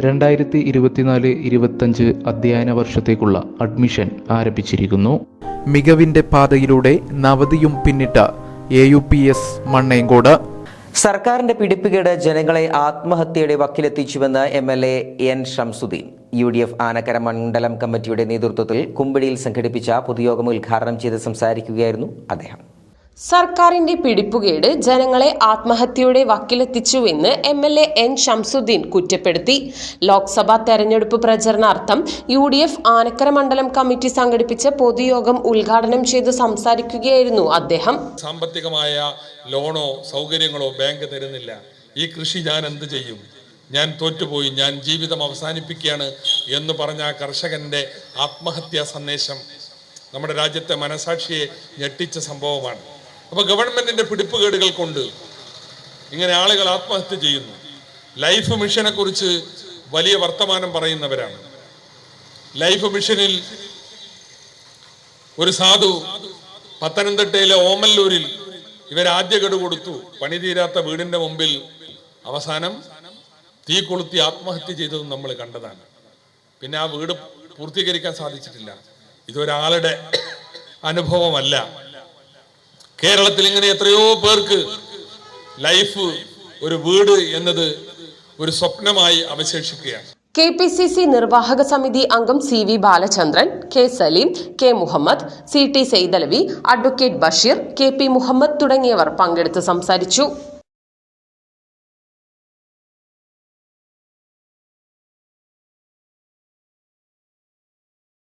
രണ്ടായിരത്തി ഇരുപത്തിനാല് ഇരുപത്തഞ്ച് അധ്യയന വർഷത്തേക്കുള്ള അഡ്മിഷൻ ആരംഭിച്ചിരിക്കുന്നു. മികവിന്റെ പാതയിലൂടെ നവതിയും പിന്നിട്ട A U P S Mannengode. സർക്കാരിന്റെ പിടിപ്പുകേട് ജനങ്ങളെ ആത്മഹത്യയുടെ വക്കിലെത്തിച്ചുവെന്ന് M L A N Shamsuddeen. U D F Anakkara മണ്ഡലം കമ്മിറ്റിയുടെ നേതൃത്വത്തിൽ കുമ്പിടിയിൽ സംഘടിപ്പിച്ച പൊതുയോഗം ഉദ്ഘാടനം ചെയ്ത് സംസാരിക്കുകയായിരുന്നു അദ്ദേഹം. സർക്കാരിന്റെ പിടിപ്പുകേട് ജനങ്ങളെ ആത്മഹത്യയുടെ വക്കിലെത്തിച്ചുവെന്ന് M L A N Shamsuddeen കുറ്റപ്പെടുത്തി. ലോക്സഭാ തെരഞ്ഞെടുപ്പ് പ്രചരണാർത്ഥം യു ഡി എഫ് ആനക്കര മണ്ഡലം കമ്മിറ്റി സംഘടിപ്പിച്ച പൊതുയോഗം ഉദ്ഘാടനം ചെയ്ത് സംസാരിക്കുകയായിരുന്നു അദ്ദേഹം. സാമ്പത്തികമായ ലോണോ സൗകര്യങ്ങളോ ബാങ്ക് തരുന്നില്ല. ഈ കൃഷി ഞാൻ എന്ത് ചെയ്യും? ഞാൻ തോറ്റുപോയി ഞാൻ ജീവിതം അവസാനിപ്പിക്കുകയാണ് എന്ന് പറഞ്ഞ ആ കർഷകന്റെ ആത്മഹത്യാ സന്ദേശം നമ്മുടെ രാജ്യത്തെ മനസാക്ഷിയെ ഞെട്ടിച്ച സംഭവമാണ്. അപ്പോൾ ഗവൺമെന്റിന്റെ പിടിപ്പുകേടുകൾ കൊണ്ട് ഇങ്ങനെ ആളുകൾ ആത്മഹത്യ ചെയ്യുന്നു. ലൈഫ് മിഷനെ കുറിച്ച് വലിയ വർത്തമാനം പറയുന്നവരാണ്. ലൈഫ് മിഷനിൽ ഒരു സാധു പത്തനംതിട്ടയിലെ ഓമല്ലൂരിൽ ഇവർ ആദ്യ ഗഡു കൊടുത്തു. പണി തീരാത്ത വീടിന്റെ മുമ്പിൽ അവസാനം തീ കൊളുത്തി ആത്മഹത്യ ചെയ്തതും നമ്മൾ കണ്ടതാണ്. പിന്നെ ആ വീട് പൂർത്തീകരിക്കാൻ സാധിച്ചിട്ടില്ല. ഇതൊരാളുടെ അനുഭവമല്ല. കേരളത്തിൽ ഇങ്ങനെ എത്രയോ പേർക്ക് ലൈഫ് ഒരു വീട് എന്നത് ഒരു സ്വപ്നമായി അവശേഷിക്കുകയാണ്. കെ പി സി സി നിർവാഹക സമിതി അംഗം C V Balachandran K Salim K Muhammad C T Saithalavi advocate Basheer K P Muhammad തുടങ്ങിയവർ പങ്കെടുത്ത് സംസാരിച്ചു.